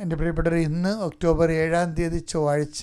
എന്റെ പ്രിയപ്പെട്ടവർ ഇന്ന് ഒക്ടോബർ ഏഴാം തീയതി ചൊവ്വാഴ്ച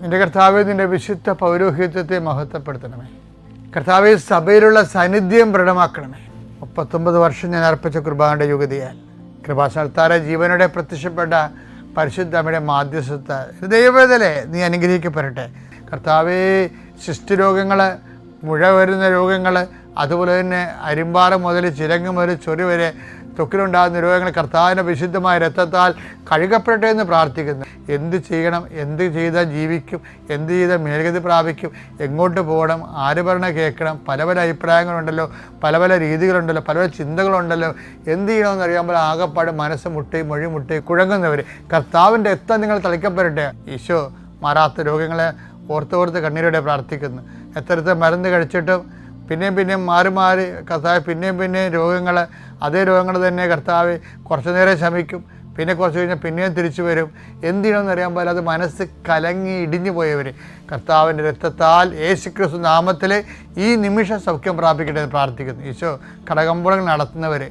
നിന്റെ കർത്താവ് നിന്റെ വിശുദ്ധ പൗരോഹിത്യത്തെ മഹത്വപ്പെടുത്തണമേ. കർത്താവ് സഭയിലുള്ള സാന്നിധ്യം ദൃഢമാക്കണമേ മുപ്പത്തൊമ്പത് വർഷം ഞാൻ അർപ്പിച്ച കുർബാനയുടെ യുഗതിയാൽ. കൃപാസ്ഥാന ജീവനോടെ പ്രത്യക്ഷപ്പെട്ട പരിശുദ്ധമ്മയുടെ മാധ്യസ്ഥ ദൈവവേദലെ നീ അനുഗ്രഹിക്കപ്പെടട്ടെ. കർത്താവേ ശിഷ്ടരോഗങ്ങൾ മുഴ വരുന്ന രോഗങ്ങൾ അതുപോലെ തന്നെ അരിമ്പാറ മുതൽ ചിരങ്ങ് മുതൽ ചൊറി വരെ ത്വക്കിലുണ്ടാകുന്ന രോഗങ്ങൾ കർത്താവിന്റെ വിശുദ്ധമായ രക്തത്താൽ കഴുകപ്പെടട്ടെ എന്ന് പ്രാർത്ഥിക്കുന്നു. എന്ത് ചെയ്യണം? എന്ത് ചെയ്താൽ ജീവിക്കും? എന്ത് ചെയ്താൽ മേൽഗതി പ്രാപിക്കും? എങ്ങോട്ട് പോകണം? ആര് പറഞ്ഞ കേൾക്കണം? പല പല അഭിപ്രായങ്ങളുണ്ടല്ലോ. പല പല രീതികളുണ്ടല്ലോ. പല പല ചിന്തകളുണ്ടല്ലോ. എന്ത് ചെയ്യണമെന്ന് അറിയാമ്പോൾ ആകെപ്പാട് മനസ്സ് മുട്ടി മൊഴി മുട്ടി കുഴങ്ങുന്നവർ കർത്താവിന്റെ രക്തം നിങ്ങൾ തളിക്കപ്പെടട്ടെ. ഈശോ മാറാത്ത രോഗങ്ങളെ ഓർത്തോർത്ത് കണ്ണീരോടെ പ്രാർത്ഥിക്കുന്നു. എത്രത്തെ മരുന്ന് കഴിച്ചിട്ടും പിന്നെയും പിന്നെയും മാറി മാറി കർത്താവ് പിന്നെയും പിന്നെയും രോഗങ്ങൾ അതേ രോഗങ്ങൾ തന്നെ കർത്താവ് കുറച്ചു നേരം ശമിക്കും. പിന്നെ കുറച്ച് കഴിഞ്ഞാൽ പിന്നെയും തിരിച്ചു വരും. എന്തിനാണെന്ന് അറിയാൻ അത് മനസ്സ് കലങ്ങി ഇടിഞ്ഞു പോയവർ കർത്താവിന്റെ രക്തത്താൽ യേശു ക്രിസ്തു നാമത്തിൽ ഈ നിമിഷം സൗഖ്യം പ്രാപിക്കട്ടെ എന്ന് പ്രാർത്ഥിക്കുന്നു. ഈശോ കടകമ്പോളങ്ങൾ നടത്തുന്നവർ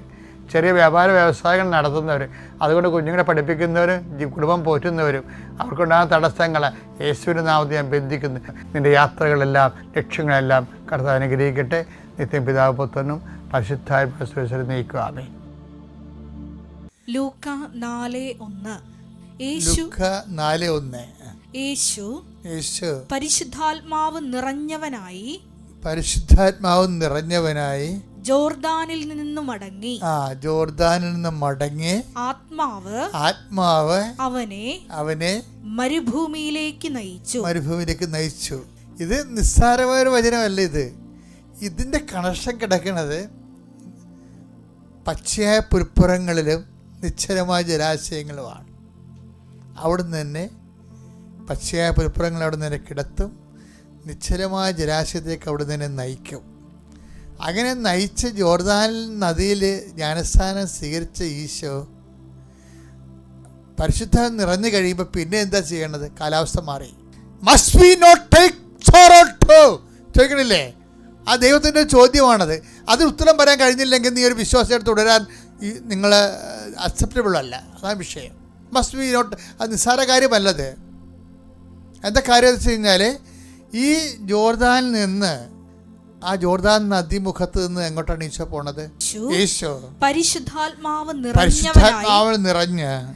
ചെറിയ വ്യാപാര വ്യവസായങ്ങൾ നടത്തുന്നവർ അതുകൊണ്ട് കുഞ്ഞുങ്ങളെ പഠിപ്പിക്കുന്നവരും കുടുംബം പോറ്റുന്നവരും അവർക്കുണ്ടാകുന്ന തടസ്സങ്ങൾ യേശുവിന്റെ നാമത്തിൽ ഞാൻ ബന്ധിക്കുന്നു. നിന്റെ യാത്രകളെല്ലാം ലക്ഷ്യങ്ങളെല്ലാം കർത്താവ് അനുഗ്രഹിക്കട്ടെ. നിത്യം പിതാവ് പുത്രനും പരിശുദ്ധായ പരിശുദ്ധ നീക്കുക ആമേ ലൂക്ക നാല് ഒന്ന്. യേശു ലുക്ക നാല് ഒന്ന്. യേശു യേശു പരിശുദ്ധാത്മാവ് നിറഞ്ഞവനായി പരിശുദ്ധാത്മാവ് നിറഞ്ഞവനായി ജോർദാനിൽ നിന്ന് മടങ്ങി. ആ ജോർദാനിൽ നിന്ന് മടങ്ങി ആത്മാവ് ആത്മാവ് അവനെ അവനെ മരുഭൂമിയിലേക്ക് നയിച്ചു. മരുഭൂമിയിലേക്ക് നയിച്ചു. ഇത് നിസ്സാരമായ ഒരു വചനമല്ല ഇത്. ഇതിന്റെ കണക്ഷൻ കിടക്കുന്നത് പച്ചയായ പുൽപ്പുറങ്ങളിലും നിശ്ചലമായ ജലാശയങ്ങളുമാണ്. അവിടുന്ന് തന്നെ പച്ചയായ പുൽപ്പുറങ്ങൾ അവിടെ നിന്ന് കിടത്തും. നിശ്ചലമായ ജലാശയത്തേക്ക് അവിടെ തന്നെ നയിക്കും. അങ്ങനെ നയിച്ച് ജോർദാൻ നദിയിൽ ജ്ഞാനസ്ഥാനം സ്വീകരിച്ച ഈശോ പരിശുദ്ധ നിറഞ്ഞു കഴിയുമ്പോൾ പിന്നെ എന്താ ചെയ്യേണ്ടത്? കാലാവസ്ഥ മാറി. നോട്ട് ടേക്ക് ചോദിക്കണില്ലേ? ആ ദൈവത്തിന്റെ ചോദ്യമാണത്. അതിന് ഉത്തരം പറയാൻ കഴിഞ്ഞില്ലെങ്കിൽ നീ ഒരു വിശ്വാസമായിട്ട് തുടരാൻ നിങ്ങൾ അക്സെപ്റ്റബിൾ അല്ല. അതാണ് വിഷയം. മസ്റ്റ് ബി നോട്ട് അത് നിസ്സാര കാര്യമല്ലത്. എന്താ കാര്യം വെച്ച് കഴിഞ്ഞാൽ ഈ ജോർദാനിൽ നിന്ന് ആ ജോർദാൻ നദിമുഖത്ത് നിന്ന് എങ്ങോട്ടാണ് ഈശോ പോണത്? ഈശോ പരിശുദ്ധാത്മാവ് നിറഞ്ഞവനായി പരിശുദ്ധാത്മാവിൽ നിറഞ്ഞ്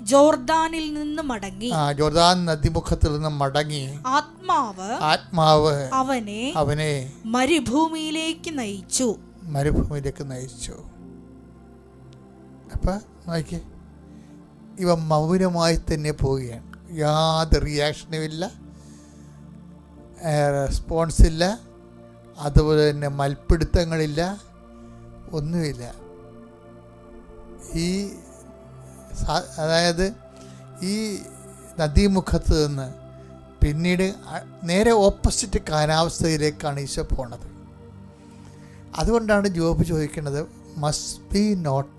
ജോർദാനിൽ നിന്ന് മടങ്ങി. ആ ജോർദാൻ നദിമുഖത്തിൽ നിന്ന് മടങ്ങി. ആത്മാവ് ആത്മാവ് അവനെ അവനെ മരുഭൂമിയിലേക്ക് നയിച്ചു. മരുഭൂമിയിലേക്ക് നയിച്ചു. അപ്പൊ നോക്കി ഇവ മൗനമായി തന്നെ പോവുകയാണ്. യാതൊരു റിയാക്ഷനും ഇല്ല. റെസ്പോൺസ് ഇല്ല. അതുപോലെ തന്നെ മൽപ്പിടുത്തങ്ങളില്ല ഒന്നുമില്ല. ഈ അതായത് ഈ നദീമുഖത്ത് നിന്ന് പിന്നീട് നേരെ ഓപ്പോസിറ്റ് കാലാവസ്ഥയിലേക്കാണ് ഈശോ പോണത്. അതുകൊണ്ടാണ് ജോബ് ചോദിക്കുന്നത് must be not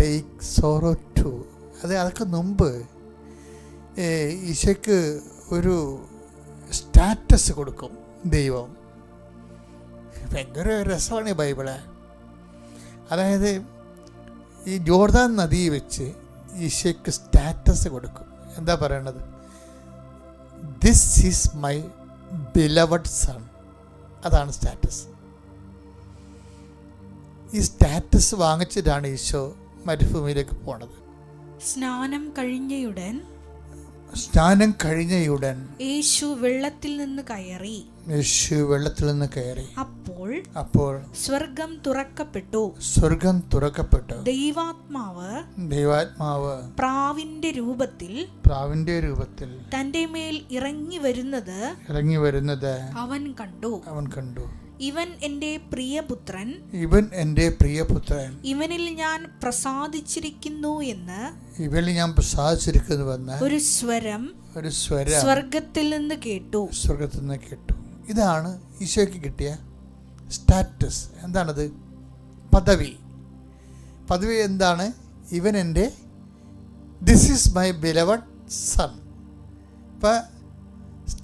take sorrow to അത് അതൊക്കെ മുമ്പ് ഈശോയ്ക്ക് ഒരു സ്റ്റാറ്റസ് കൊടുക്കും ദൈവം. ഭയങ്കര രസമാണ് ഈ ബൈബിൾ. അതായത് ഈ ജോർദാൻ നദി വെച്ച് ഈശോയ്ക്ക് സ്റ്റാറ്റസ് കൊടുക്കും. എന്താ പറയണത്? This is my beloved son അതാണ് സ്റ്റാറ്റസ്. ഈ സ്റ്റാറ്റസ് വാങ്ങിച്ചിട്ടാണ് ഈശോ മരുഭൂമിയിലേക്ക് പോണത്. സ്നാനം കഴിഞ്ഞയുടൻ സ്നാനം കഴിഞ്ഞയുടൻ യേശു വെള്ളത്തിൽ നിന്ന് കയറി. യേശു വെള്ളത്തിൽ നിന്ന് കയറി. അപ്പോൾ അപ്പോൾ സ്വർഗം തുറക്കപ്പെട്ടു. സ്വർഗം തുറക്കപ്പെട്ടു. ദൈവാത്മാവ് ദൈവാത്മാവ് പ്രാവിന്റെ രൂപത്തിൽ പ്രാവിന്റെ രൂപത്തിൽ തന്റെ മേൽ ഇറങ്ങി വരുന്നത് ഇറങ്ങി വരുന്നത് അവൻ കണ്ടു. അവൻ കണ്ടു. ഇവൻ എന്റെ പ്രിയപുത്രൻ. ഇവൻ എന്റെ പ്രിയപുത്രൻ. ഇവനിൽ ഞാൻ പ്രസാദിച്ചിരിക്കുന്നു എന്ന്. ഇവനിൽ ഞാൻ പ്രസാദിച്ചിരിക്കുന്നു പ്രസാദിച്ചിരിക്കുന്നുവെന്ന് ഒരു സ്വരം ഒരു സ്വരം സ്വർഗത്തിൽ നിന്ന് കേട്ടു. സ്വർഗത്തിൽ നിന്ന് കേട്ടു. ഇതാണ് ഈശോയ്ക്ക് കിട്ടിയ സ്റ്റാറ്റസ്. എന്താണത്? പദവി. പദവി എന്താണ്? ഇവൻ എന്റെ this is my beloved son ഇപ്പം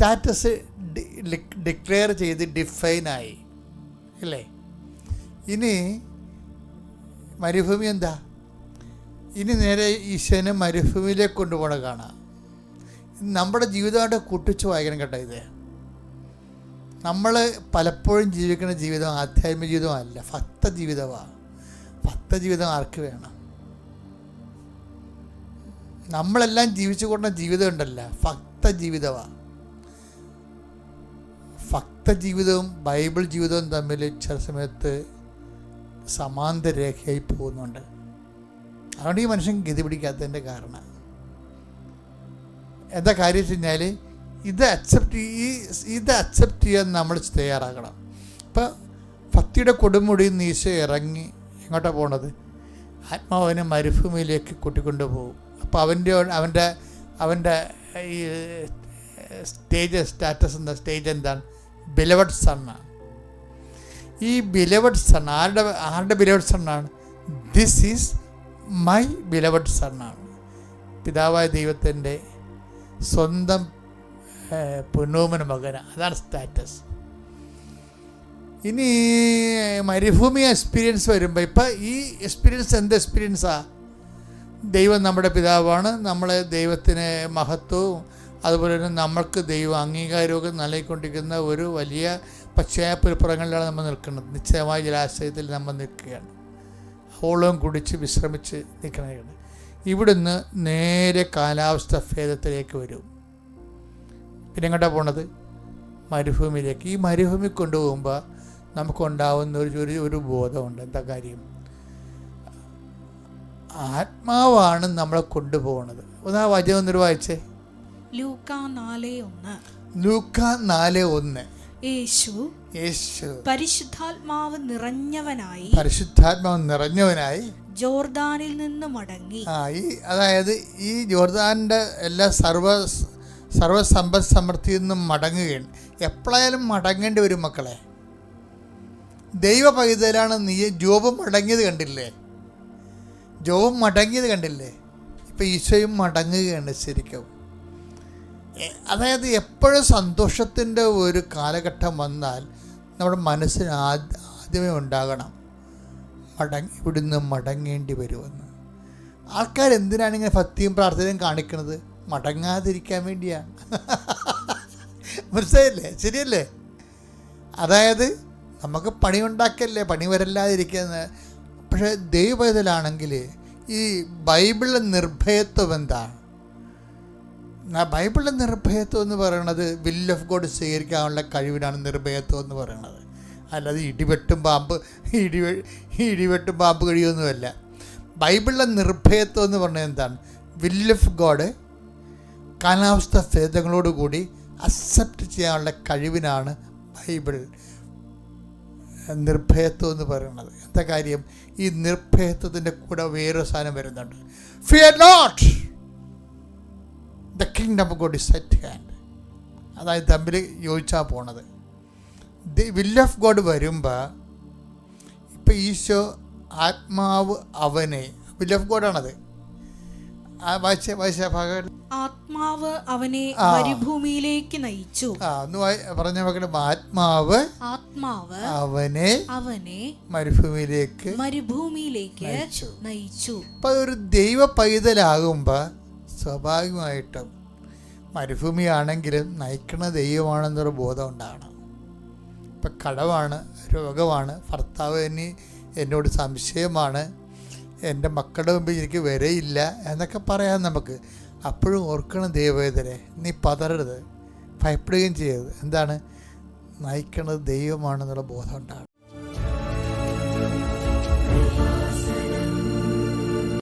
സ്റ്റാറ്റസ് ഡിക്ലെയർ ചെയ്ത് ഡിഫൈനായി അല്ലേ? ഇനി മരുഭൂമി എന്താ? ഇനി നേരെ ഈശോനെ മരുഭൂമിയിലേക്ക് കൊണ്ടുപോകണ കാണാം. നമ്മുടെ ജീവിതമായിട്ട് കൂട്ടിച്ച് വായിക്കണം കേട്ടോ ഇത്. നമ്മൾ പലപ്പോഴും ജീവിക്കുന്ന ജീവിതം ആധ്യാത്മിക ജീവിതമല്ല ഭക്ത ജീവിതമാണ് ഭക്ത ജീവിതം ആർക്ക് വേണം? നമ്മളെല്ലാം ജീവിച്ചു കൊണ്ട ജീവിതം ഉണ്ടല്ല ഭക്ത ജീവിതമാണ് ഭക്ത ജീവിതവും ബൈബിൾ ജീവിതവും തമ്മിൽ ചില സമയത്ത് സമാന്തരേഖയായി പോകുന്നുണ്ട്. അതുകൊണ്ട് ഈ മനുഷ്യൻ ഗതി പിടിക്കാത്തതിന്റെ കാരണം. എന്താ കാര്യം വെച്ച് കഴിഞ്ഞാൽ ഇത് അക്സെപ്റ്റ് ഈ ഇത് അക്സെപ്റ്റ് ചെയ്യാൻ നമ്മൾ തയ്യാറാകണം. ഇപ്പം ഭക്തിയുടെ കൊടുമുടിയിൽ ഈശോ ഇറങ്ങി എങ്ങോട്ടാണ് പോണത്? ആത്മാവിനെ മരുഭൂമിയിലേക്ക് കൂട്ടിക്കൊണ്ടു പോകും. അപ്പോൾ അവന്റെ അവന്റെ അവന്റെ ഈ സ്റ്റേജ് സ്റ്റാറ്റസ് എന്താ? സ്റ്റേജ് എന്താണ്? ബിലവഡ് സണ്ണാണ് ഈ ബിലവഡ് സൺ ആരുടെ ആരുടെ ബിലവഡ് സണ്ണാണ് ദിസ് ഈസ് മൈ ബിലവഡ് സണ്ണാണ് പിതാവായ ദൈവത്തിന്റെ സ്വന്തം പുന്നോമന മകന. അതാണ് സ്റ്റാറ്റസ് ഇനി മരുഭൂമി എക്സ്പീരിയൻസ് വരുമ്പോൾ ഇപ്പം ഈ എക്സ്പീരിയൻസ് എന്ത് എക്സ്പീരിയൻസാണ് ദൈവം നമ്മുടെ പിതാവാണ്. നമ്മളെ ദൈവത്തിന് മഹത്വവും അതുപോലെ തന്നെ നമ്മൾക്ക് ദൈവം അംഗീകാരമൊക്കെ നൽകിക്കൊണ്ടിരിക്കുന്ന ഒരു വലിയ പശ്ചാത്തലപ്പുറങ്ങളിലാണ് നമ്മൾ നിൽക്കുന്നത്. നിശ്ചയമായ ജലാശയത്തിൽ നമ്മൾ നിൽക്കുകയാണ്. ഹോളം കുടിച്ച് വിശ്രമിച്ച് നിൽക്കണതാണ് ഇവിടുന്ന് നേരെ കാലാവസ്ഥ ഭേദത്തിലേക്ക് വരും. പിന്നെ എങ്ങോട്ടാണ് പോണത്? മരുഭൂമിയിലേക്ക്. ഈ മരുഭൂമി കൊണ്ടുപോകുമ്പോൾ നമുക്കുണ്ടാവുന്ന ഒരു ഒരു ഒരു ബോധമുണ്ട്. എന്താ കാര്യം? ആത്മാവാണ് നമ്മളെ കൊണ്ടുപോകുന്നത് ഒന്ന് ആ വചനം ഒന്നൊരു വായിച്ചേ. ലൂക്ക നാല് ഒന്ന്. ലൂക്ക നാല് ഒന്ന്. യേശു യേശു. പരിശുദ്ധാത്മാവ് നിറഞ്ഞവനായി പരിശുദ്ധാത്മാവ് നിറഞ്ഞവനായി ജോർദാനിൽ നിന്ന് മടങ്ങി. ആ ഈ അതായത് ഈ ജോർദാനിന്റെ എല്ലാ സർവ സർവസമ്പദ് സമൃദ്ധിയിൽ നിന്നും മടങ്ങുകയാണ്. എപ്പോഴായാലും മടങ്ങേണ്ടി വരും മക്കളെ. ദൈവ പൈതലാണ് നീ ജോബ് മടങ്ങിയത് കണ്ടില്ലേ? ജോബ് മടങ്ങിയത് കണ്ടില്ലേ? ഇപ്പം ഈശോയും മടങ്ങുകയാണ് ശരിക്കും. അതായത് എപ്പോഴും സന്തോഷത്തിന്റെ ഒരു കാലഘട്ടം വന്നാൽ നമ്മുടെ മനസ്സിന് ആദ്യ ആദ്യമേ ഉണ്ടാകണം. മടങ്ങി ഇവിടുന്ന് മടങ്ങേണ്ടി വരുമെന്ന്. ആൾക്കാർ എന്തിനാണ് ഇങ്ങനെ ഭക്തിയും പ്രാർത്ഥനയും കാണിക്കുന്നത്? മടങ്ങാതിരിക്കാൻ വേണ്ടിയാണ് മനസ്സിലായില്ലേ? ശരിയല്ലേ? അതായത് നമുക്ക് പണി ഉണ്ടാക്കല്ലേ പണി വരല്ലാതിരിക്കുന്നത്. പക്ഷേ ദൈവത്തിലാണെങ്കിൽ ഈ ബൈബിളിലെ നിർഭയത്വം എന്താണ്? ബൈബിളിലെ നിർഭയത്വം എന്ന് പറയുന്നത് വിൽ ഓഫ് ഗോഡ് സ്വീകരിക്കാനുള്ള കഴിവിനാണ് നിർഭയത്വം എന്ന് പറയുന്നത് അല്ലാതെ ഇടിവെട്ടും പാമ്പ് ഇടി ഇടിവെട്ടും പാമ്പ് കഴിയൊന്നുമല്ല ബൈബിളിലെ നിർഭയത്വം എന്ന് പറഞ്ഞത് എന്താണ്? വിൽ ഓഫ് ഗോഡ് കാലാവസ്ഥ ഭേദങ്ങളോടുകൂടി അക്സെപ്റ്റ് ചെയ്യാനുള്ള കഴിവിനാണ് ബൈബിൾ നിർഭയത്വം എന്ന് പറയുന്നത് എന്താ കാര്യം? ഈ നിർഭയത്വത്തിന്റെ കൂടെ വേറൊരു സാധനം വരുന്നുണ്ട്. Fear not the kingdom God is set hand അതായത് തമ്മിൽ യോജിച്ചാൽ പോണത്. ദി വിൽ ഓഫ് ഗോഡ് വരുമ്പോൾ ഇപ്പം ഈശോ ആത്മാവ് അവനെ വിൽ ഓഫ് ഗോഡാണത് ആത്മാവ് അവനെ. മരുഭൂമിയിലേക്ക് നയിച്ചു. പറഞ്ഞ മക്കളെ ആത്മാവ് ആത്മാവ് അവനെ അവനെ മരുഭൂമിയിലേക്ക് മരുഭൂമിയിലേക്ക് നയിച്ചു. നയിച്ചു. ഒരു ദൈവ പൈതലാകുമ്പോൾ സ്വാഭാവികമായിട്ടും മരുഭൂമിയാണെങ്കിലും നയിക്കുന്ന ദൈവമാണെന്നൊരു ബോധം ഉണ്ടാകണം ഇപ്പം കടവാണ് രോഗമാണ് ഭർത്താവ് ഇനി എന്നോട് സംശയമാണ് എന്റെ മക്കളുടെ മുമ്പിൽ എനിക്ക് വരെയില്ല എന്നൊക്കെ പറയാം നമുക്ക്. അപ്പോഴും ഓർക്കണം ദൈവവേദനെ നീ പതറരുത് ഭയപ്പെടുകയും ചെയ്യരുത്. എന്താണ്? നയിക്കുന്നത് ദൈവമാണെന്നുള്ള ബോധം ഉണ്ടാകണം